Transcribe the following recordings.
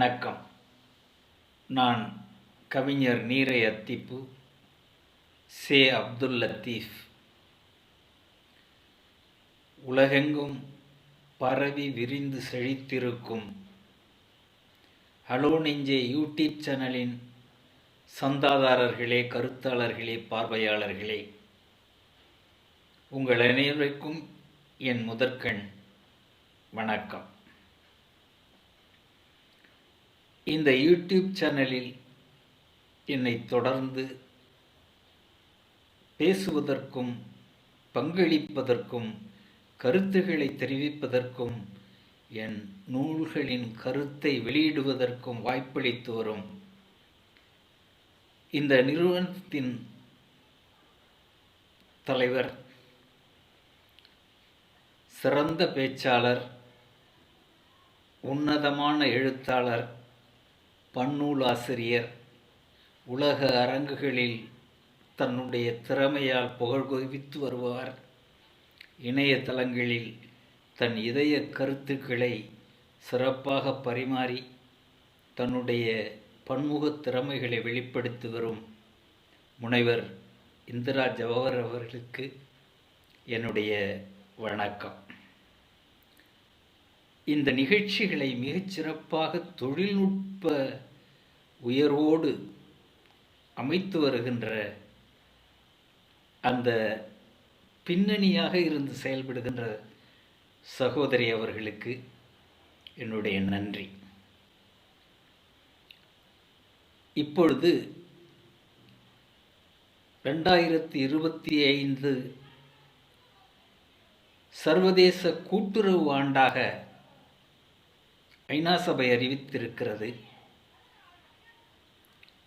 வணக்கம். நான் கவிஞர் நீரை அத்திப்பு சே. அப்துல் லத்தீஃப். உலகெங்கும் பரவி விரிந்து செழித்திருக்கும் ஹலோ நெஞ்சே யூடியூப் சேனலின் சந்தாதாரர்களே கருத்தாளர்களே பார்வையாளர்களே. உங்கள் அனைவருக்கும் என் முதற்கண் வணக்கம். இந்த யூடியூப் சேனலில் என்னை தொடர்ந்து பேசுவதற்கும் பங்களிப்பதற்கும் கருத்துக்களை தெரிவிப்பதற்கும் என் நூல்களின் கருத்தை வெளியிடுவதற்கும் வாய்ப்பளித்து வரும். இந்த நிறுவனத்தின் தலைவர் சிறந்த பேச்சாளர் உன்னதமான எழுத்தாளர் பன்னூலாசிரியர் உலக அரங்குகளில் தன்னுடைய திறமையால் புகழ் குவித்து வருவார். இணையதளங்களில் தன் இதய கருத்துக்களை சிறப்பாக பரிமாறி தன்னுடைய பன்முக திறமைகளை வெளிப்படுத்தி வரும் முனைவர் இந்திரா ஜவஹர் அவர்களுக்கு என்னுடைய வணக்கம். இந்த நிகழ்ச்சிகளை மிகச்சிறப்பாக தொழில்நுட்ப உயர்வோடு அமைத்து வருகின்ற அந்த பின்னணியாக இருந்து செயல்படுகின்ற சகோதரி அவர்களுக்கு என்னுடைய நன்றி. இப்பொழுது ரெண்டாயிரத்தி இருபத்தி ஐந்து சர்வதேச கூட்டுறவு ஆண்டாக ஐநா சபை அறிவித்திருக்கிறது.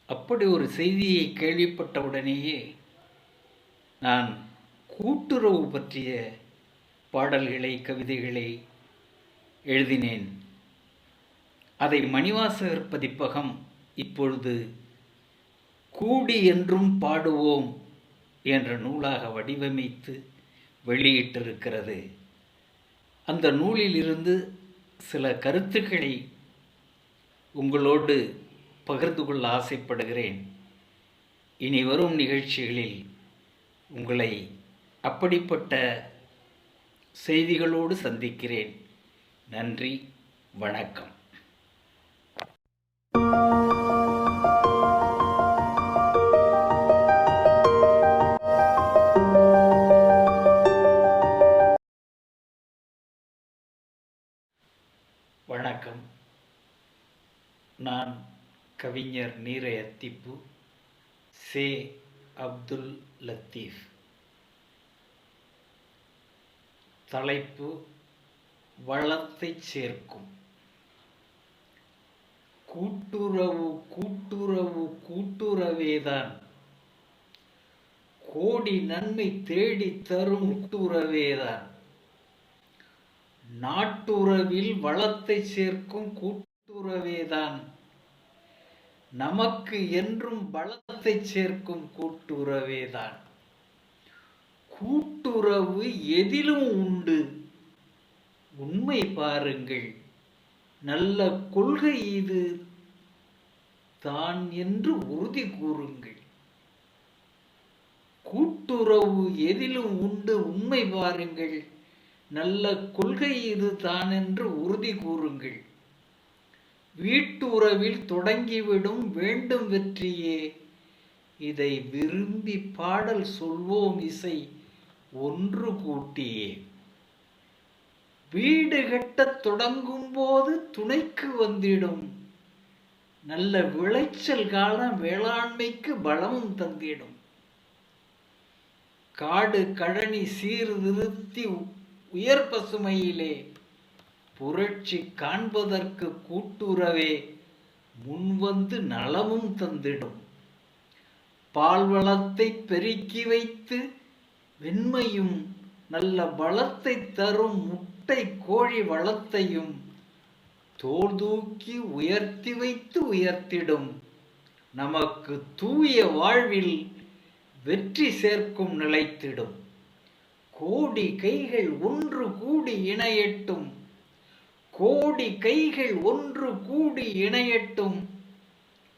அப்படி ஒரு செய்தியை கேள்விப்பட்டவுடனேயே நான் கூட்டுறவு பற்றிய பாடல்களை கவிதைகளை எழுதினேன். அதை மணிவாசகர் பதிப்பகம் இப்பொழுது கூடி என்றும் பாடுவோம் என்ற நூலாக வடிவமைத்து வெளியிட்டிருக்கிறது. அந்த நூலிலிருந்து சில கருத்துக்களை உங்களோடு பகிர்ந்து கொள்ள ஆசைப்படுகிறேன். இனி வரும் நிகழ்ச்சிகளில் உங்களை அப்படிப்பட்ட செய்திகளோடு சந்திக்கிறேன். நன்றி வணக்கம். வணக்கம் நான் கவிஞர் நீரை அத்திப்பு சே அப்துல் லத்தீஃப். தலைப்பு வளத்தை சேர்க்கும். கூட்டுறவு கூட்டுறவு கூட்டுறவேதான் கோடி நன்மை தேடி தரும் கூட்டுறவேதான் நாட்டுறவில் வளத்தை சேர்க்கும் கூட்டுறவேதான். நமக்கு என்றும் பலத்தை சேர்க்கும் கூட்டுறவேதான். கூட்டுறவு எதிலும் உண்டு. உண்மை பாருங்கள். நல்ல கொள்கை இது. தான் என்று உறுதி கூறுங்கள். கூட்டுறவு எதிலும் உண்டு. உண்மை பாருங்கள். நல்ல கொள்கை இது தான் என்று உறுதி கூறுங்கள். வீட்டுறவில் தொடங்கிவிடும் வேண்டும் வெற்றியே. இதை விரும்பி பாடல் சொல்வோம் இசை ஒன்று கூட்டியே. வீடு கட்டத் தொடங்கும் போது துணைக்கு வந்திடும். நல்ல விளைச்சல் காலம் வேளாண்மைக்கு பலமும் தந்திடும். காடு கழனி சீர்திருத்தி உயர் பசுமையிலே புரட்சி காண்பதற்கு கூட்டுறவே முன்வந்து நலமும் தந்திடும். பால்வளத்தை பெருக்கி வைத்து வெண்மையும் நல்ல பலத்தை தரும் முட்டை கோழி வளத்தையும் தோல் தூக்கி உயர்த்தி வைத்து உயர்த்திடும். நமக்கு தூய வாழ்வில் வெற்றி சேர்க்கும் நிலைத்திடும். கோடி கைகள் ஒன்று கூடி இணையட்டும். கோடி கைகள் ஒன்று கூடி இணையட்டும்.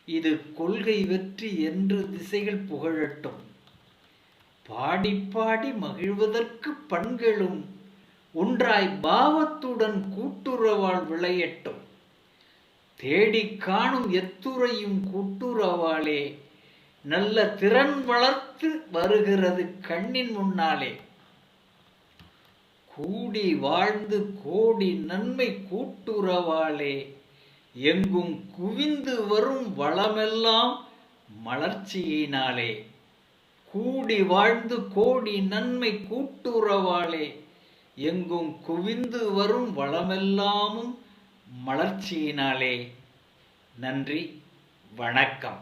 இது கொள்கை வெற்றி என்று திசைகள் புகழட்டும். பாடி பாடி மகிழ்வதற்கு பண்களும் ஒன்றாய் பாவத்துடன் கூட்டுறவால் விளையட்டும். தேடிக் காணும் எத்துறையும் கூட்டுறவாலே நல்ல திறன் வளர்த்து வருகிறது கண்ணின் முன்னாலே. கூடி வாழ்ந்து கோடி நன்மை கூட்டுறவாளே. எங்கும் குவிந்து வரும் வளமெல்லாம் மலர்ச்சியினாலே. கூடி வாழ்ந்து கோடி நன்மை கூட்டுறவாளே. எங்கும் குவிந்து வரும் வளமெல்லாமும் மலர்ச்சியினாலே. நன்றி வணக்கம்.